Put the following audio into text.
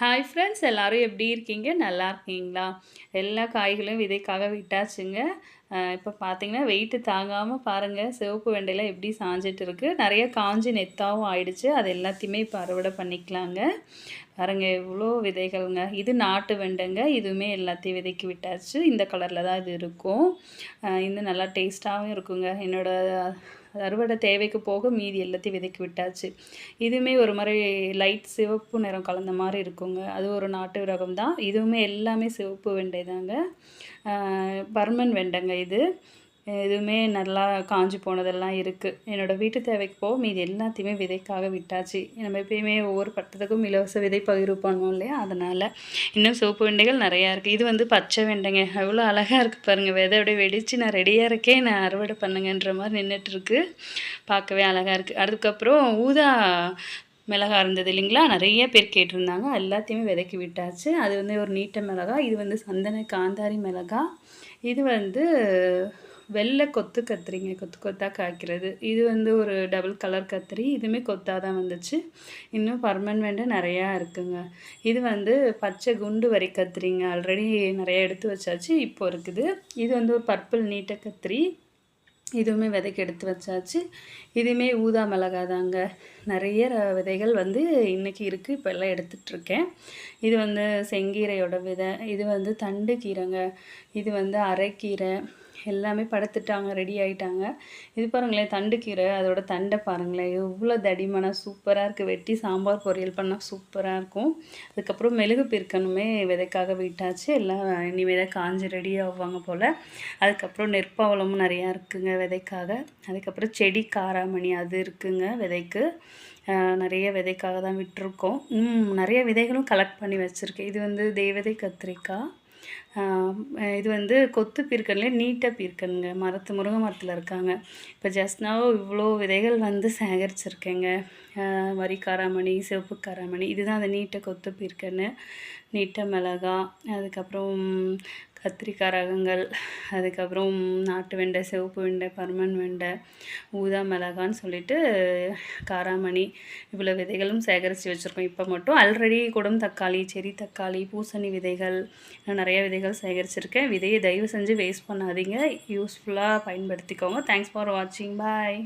Hi friends எல்லோரும் எப்படி இருக்கீங்க? நல்லா இருக்கீங்களா? எல்லா காய்களையும் விதைக்காக விட்டாச்சுங்க. இப்போ பார்த்தீங்கன்னா வெயிட்டு தாங்காமல் பாருங்கள் சிவப்பு வெண்டையில் எப்படி சாஞ்சிட்டு இருக்குது நிறைய காஞ்சி நெத்தாவும் ஆயிடுச்சு. அது எல்லாத்தையுமே இப்போ அறுவடை பண்ணிக்கலாங்க. பாருங்கள் எவ்வளோ விதைகள்ங்க. இது நாட்டு வெண்டைங்க. இதுவுமே எல்லாத்தையும் விதைக்கி விட்டாச்சு. இந்த கலரில் தான் இது இருக்கும். இது நல்லா டேஸ்ட்டாகவும் இருக்குங்க. என்னோடய அறுவடை தேவைக்கு போக மீதி எல்லாத்தையும் விதைக்கி விட்டாச்சு. இதுவுமே ஒரு மாதிரி லைட் சிவப்பு நிறம் கலந்த மாதிரி இருக்குங்க. அது ஒரு நாட்டு ரகம் தான். இதுவுமே எல்லாமே சிவப்பு வெண்டை தாங்க. பர்மன் வெண்டைங்க இது. எதுவுமே நல்லா காஞ்சி போனதெல்லாம் இருக்குது என்னோடய வீட்டு தேவைக்கு போக மீது எல்லாத்தையுமே விதைக்காக விட்டாச்சு. நம்ம எப்பயுமே ஒவ்வொரு பட்டத்துக்கும் இலவச விதை பகிர்வு பண்ணுவோம் இல்லையா? அதனால் இன்னும் சோப்பு வெண்டைகள் நிறையா இருக்குது இது வந்து பச்சை வெண்டைங்க. எவ்வளோ அழகாக இருக்குது பாருங்கள் விதை அப்படியே வெடித்து நான் ரெடியாக இருக்கேன். நான் அறுவடை பண்ணுங்கன்ற மாதிரி நின்றுட்டுருக்கு பார்க்கவே அழகாக இருக்குது அதுக்கப்புறம் ஊதா மிளகா இருந்தது இல்லைங்களா? நிறைய பேர் கேட்டிருந்தாங்க. எல்லாத்தையுமே விதைக்கி விட்டாச்சு. அது வந்து ஒரு நீட்ட மிளகா இது வந்து சந்தன காந்தாரி மிளகா இது வந்து வெள்ளை கொத்து கத்திரிங்க கொத்து கொத்தாக காய்க்கிறது. இது வந்து ஒரு டபுள் கலர் கத்திரி. இதுவுமே கொத்தாக தான் வந்துச்சு. இன்னும் பர்மனெண்ட்டு நிறையா இருக்குங்க. இது வந்து பச்சை குண்டு வரி கத்திரிங்க. ஆல்ரெடி நிறையா எடுத்து வச்சாச்சு. இப்போ இருக்குது. இது வந்து ஒரு பர்பிள் நீட்ட கத்திரி. இதுவுமே விதைக்கு எடுத்து வச்சாச்சு. இதுவுமே ஊதா மிளகா தாங்க நிறைய விதைகள் வந்து இன்றைக்கி இருக்குது இப்போ எல்லாம் எடுத்துகிட்ருக்கேன் இது வந்து செங்கீரையோட விதை. இது வந்து தண்டு கீரைங்க. இது வந்து அரைக்கீரை. எல்லாமே படுத்துட்டாங்க ரெடி ஆகிட்டாங்க இது பாருங்களேன் தண்டுக்கீரை அதோட தண்டை பாருங்களேன். எவ்வளோ தடிமனாக சூப்பராக இருக்குது வெட்டி சாம்பார் பொரியல் பண்ணால் சூப்பராக இருக்கும். அதுக்கப்புறம் மெழுகு பிற்கனுமே விதைக்காக விட்டாச்சு. எல்லாம் இனி தான் காஞ்சி ரெடி ஆவாங்க போல். அதுக்கப்புறம் நெற்பாவளமும் நிறையா இருக்குங்க விதைக்காக. அதுக்கப்புறம் செடி காராமணி அது இருக்குங்க விதைக்கு. நிறைய விதைக்காக தான் விட்டுருக்கோம். நிறைய விதைகளும் கலெக்ட் பண்ணி வச்சுருக்கேன். இது வந்து தேவதை கத்திரிக்காய். இது வந்து கொத்து பீர்க்கன்லேயே நீட்டாக பீர்க்கனுங்க. மரத்து முருங்கை மரத்தில் இருக்காங்க. இப்போ ஜஸ்ட்னாவோ இவ்வளோ விதைகள் வந்து சேகரிச்சிருக்கேங்க. வரி காராமணி சிவப்பு காராமணி இதுதான் அந்த நீட்டை கொத்து பீர்க்கன்னு. நீட்டை மிளகா அதுக்கப்புறம் கத்திரிக்காய் ரகங்கள் அதுக்கப்புறம் நாட்டு வெண்டை சிவப்பு வெண்டை பர்மன் வெண்டை ஊதா மிளகான்னு சொல்லிட்டு காராமணி இவ்வளோ விதைகளும் சேகரித்து வச்சுருக்கோம். இப்போ மட்டும் ஆல்ரெடி குடம் தக்காளி செரி தக்காளி பூசணி விதைகள் நிறைய விதைகள் சேகரிச்சிருக்கேன். விதையை தயவு செஞ்சு வேஸ்ட் பண்ணாதீங்க. யூஸ்ஃபுல்லாக பயன்படுத்திக்கோங்க. தேங்க்ஸ் ஃபார் வாட்சிங் பாய்